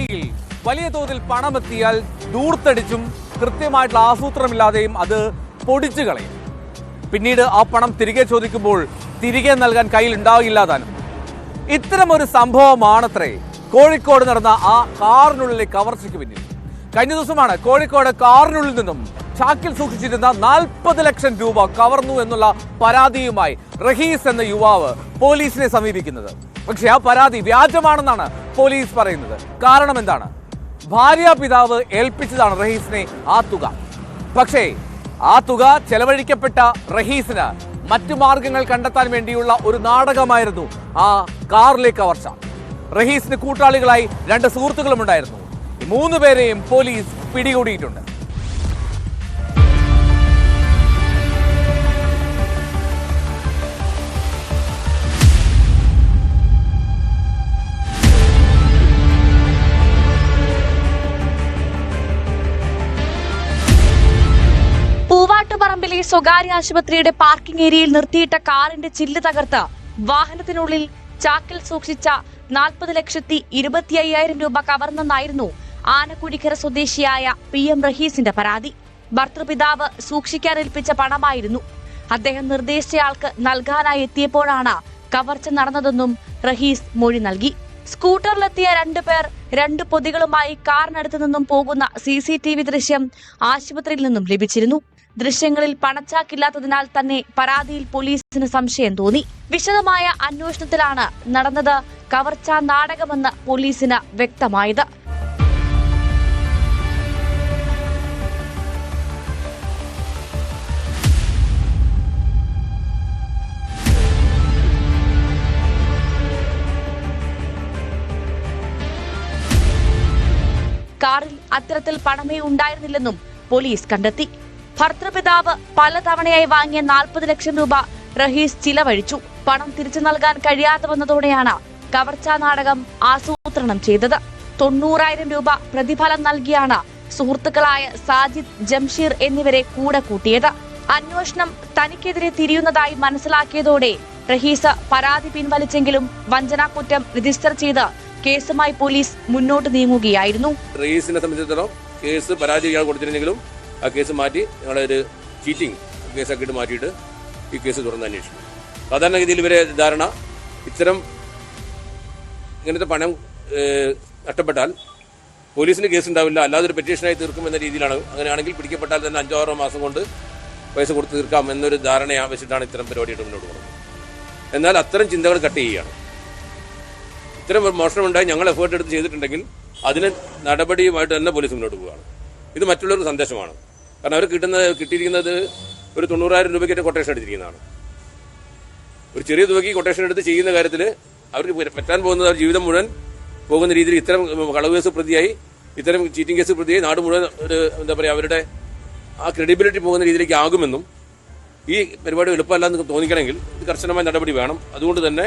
കയ്യിൽ വലിയ തോതിൽ പണമെത്തിയാൽ ദൂർത്തടിച്ചും കൃത്യമായിട്ടുള്ള ആസൂത്രമില്ലാതെയും അത് പൊടിച്ചു കളയും. പിന്നീട് ആ പണം തിരികെ ചോദിക്കുമ്പോൾ തിരികെ നൽകാൻ കയ്യിൽ ഉണ്ടാവില്ല താനും. ഇത്തരമൊരു സംഭവമാണത്രേ കോഴിക്കോട് നടന്ന ആ കാറിനുള്ളിലെ കവർച്ചയ്ക്ക് പിന്നിൽ. കഴിഞ്ഞ ദിവസമാണ് കോഴിക്കോട് കാറിനുള്ളിൽ നിന്നും ചാക്കിൽ സൂക്ഷിച്ചിരുന്ന നാൽപ്പത് ലക്ഷം രൂപ കവർന്നു എന്നുള്ള പരാതിയുമായി റഹീസ് എന്ന യുവാവ് പോലീസിനെ സമീപിക്കുന്നത്. പക്ഷേ ആ പരാതി വ്യാജമാണെന്നാണ് പോലീസ് പറയുന്നത്. കാരണം എന്താണ്? ഭാര്യ പിതാവ് ഏൽപ്പിച്ചതാണ് റഹീസിനെ ആ തുക. പക്ഷേ ആ തുക ചെലവഴിക്കപ്പെട്ട റഹീസിന് മറ്റു മാർഗങ്ങൾ കണ്ടെത്താൻ വേണ്ടിയുള്ള ഒരു നാടകമായിരുന്നു ആ കാറിലെ കവർച്ച. റഹീസിന് കൂട്ടാളികളായി രണ്ട് സുഹൃത്തുക്കളും ഉണ്ടായിരുന്നു മൂന്ന് പേരെയും പോലീസ് പിടികൂടിയിട്ടുണ്ട്. പൂവാട്ടുപറമ്പിലെ സ്വകാര്യ ആശുപത്രിയുടെ പാർക്കിംഗ് ഏരിയയിൽ നിർത്തിയിട്ട കാറിന്റെ ചില്ല് തകർത്ത് വാഹനത്തിനുള്ളിൽ ചാക്കിൽ സൂക്ഷിച്ച നാൽപ്പത് ലക്ഷത്തി ഇരുപത്തി അയ്യായിരം രൂപ കവർന്നെന്നായിരുന്നു ആനക്കുഴിക്കര സ്വദേശിയായ പി എം റഹീസിന്റെ പരാതി. ഭർത്തൃപിതാവ് സൂക്ഷിക്കാൻ ഏൽപ്പിച്ച പണമായിരുന്നു. അദ്ദേഹം നിർദ്ദേശിച്ചയാൾക്ക് നൽകാനായി എത്തിയപ്പോഴാണ് കവർച്ച നടന്നതെന്നും റഹീസ് മൊഴി നൽകി. സ്കൂട്ടറിലെത്തിയ രണ്ടുപേർ രണ്ട് പൊതികളുമായി കാറിനടുത്തു നിന്നും പോകുന്ന സി സി ടി വി ദൃശ്യം ആശുപത്രിയിൽ നിന്നും ലഭിച്ചിരുന്നു. ദൃശ്യങ്ങളിൽ പണച്ചാക്കില്ലാത്തതിനാൽ തന്നെ പരാതിയിൽ പോലീസിന് സംശയം തോന്നി. വിശദമായ അന്വേഷണത്തിലാണ് നടന്നത് കവർച്ചാ നാടകമെന്ന് പോലീസിന് വ്യക്തമായത്. കാറിൽ അത്തരത്തിൽ പണമേ ഉണ്ടായിരുന്നില്ലെന്നും പോലീസ് കണ്ടെത്തി. ഭർത്തൃപിതാവ് പലതവണയായി വാങ്ങിയ നാൽപ്പത് ലക്ഷം രൂപ റഹീസ് ചിലവഴിച്ചു. പണം തിരിച്ചു നൽകാൻ കഴിയാതെ വന്നതോടെയാണ് കവർച്ചാ നാടകം ആസൂത്രണം ചെയ്തത്. തൊണ്ണൂറായിരം രൂപ പ്രതിഫലം നൽകിയാണ് സുഹൃത്തുക്കളായ സാജിദ് ജംഷീർ എന്നിവരെ കൂടെ കൂട്ടിയത്. അന്വേഷണം തനിക്കെതിരെ തിരിയുന്നതായി മനസ്സിലാക്കിയതോടെ റഹീസ് പരാതി പിൻവലിച്ചെങ്കിലും വഞ്ചനാക്കുറ്റം രജിസ്റ്റർ ചെയ്ത് കേസുമായി പോലീസ് മുന്നോട്ട് നീങ്ങുകയായിരുന്നു. റഹീസിനെ സംബന്ധിച്ചിടത്തോളം കേസ് പരാതി കൊടുത്തിരുന്നെങ്കിലും ആ കേസ് മാറ്റി ഞങ്ങളൊരു ചീറ്റിംഗ് കേസാക്കിയിട്ട് മാറ്റിയിട്ട് ഈ കേസ് തുറന്ന് അന്വേഷിക്കും. സാധാരണഗതിയിൽ ഇവരെ ധാരണ ഇത്തരം ഇങ്ങനത്തെ പണം നഷ്ടപ്പെട്ടാൽ പോലീസിന് കേസ് ഉണ്ടാവില്ല അല്ലാതെ ഒരു പെറ്റീഷനായി തീർക്കും എന്ന രീതിയിലാണ്. അങ്ങനെയാണെങ്കിൽ പിടിക്കപ്പെട്ടാൽ തന്നെ അഞ്ചോ ആറോ മാസം കൊണ്ട് പൈസ കൊടുത്ത് തീർക്കാം എന്നൊരു ധാരണ വെച്ചിട്ടാണ് ഇത്തരം പരിപാടിയായിട്ട് മുന്നോട്ട് പോകുന്നത്. എന്നാൽ അത്തരം ചിന്തകൾ കട്ട് ചെയ്യുകയാണ്. ഇത്തരം മോഷണമുണ്ടായി ഞങ്ങൾ എഫേർട്ട് എടുത്ത് ചെയ്തിട്ടുണ്ടെങ്കിൽ അതിന് നടപടിയുമായിട്ട് തന്നെ പോലീസ് മുന്നോട്ട് പോവുകയാണ്. ഇത് മറ്റുള്ളവർക്ക് സന്ദേശമാണ്. കാരണം അവർ കിട്ടുന്നത് കിട്ടിയിരിക്കുന്നത് ഒരു തൊണ്ണൂറായിരം രൂപയ്ക്ക് കൊട്ടേഷൻ എടുത്തിരിക്കുന്നതാണ്. ഒരു ചെറിയ തുകയ്ക്ക് കൊട്ടേഷൻ എടുത്ത് ചെയ്യുന്ന കാര്യത്തിൽ അവർക്ക് പറ്റാൻ പോകുന്നത് അവർ ജീവിതം മുഴുവൻ പോകുന്ന രീതിയിൽ ഇത്തരം കളവ് കേസ് പ്രതിയായി ഇത്തരം ചീറ്റിംഗ് കേസ് പ്രതിയായി നാട് മുഴുവൻ ഒരു എന്താ പറയുക അവരുടെ ആ ക്രെഡിബിലിറ്റി പോകുന്ന രീതിയിലേക്ക് ആകുമെന്നും ഈ പരിപാടി എളുപ്പമല്ലാന്ന് തോന്നിക്കണമെങ്കിൽ ഇത് കർശനമായ നടപടി വേണം. അതുകൊണ്ട് തന്നെ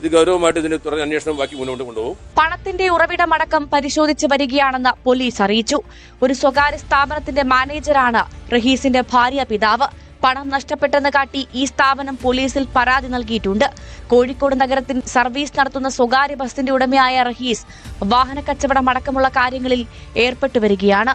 ഇത് ഗൗരവമായിട്ട് ഇതിന് തുടർ അന്വേഷണം ബാക്കി മുന്നോട്ട് കൊണ്ടുപോകും. പണത്തിന്റെ ഉറവിടമടക്കം പരിശോധിച്ച് വരികയാണെന്ന് പോലീസ് അറിയിച്ചു. ഒരു സ്വകാര്യ സ്ഥാപനത്തിന്റെ മാനേജറാണ് റഹീസിന്റെ ഭാര്യ പിതാവ്. പണം നഷ്ടപ്പെട്ടെന്ന് കാട്ടി ഈ സ്ഥാപനം പോലീസിൽ പരാതി നൽകിയിട്ടുണ്ട്. കോഴിക്കോട് നഗരത്തിൽ സർവീസ് നടത്തുന്ന സ്വകാര്യ ബസിന്റെ ഉടമയായ റഹീസ് വാഹന കച്ചവടം അടക്കമുള്ള കാര്യങ്ങളിൽ ഏർപ്പെട്ടു വരികയാണ്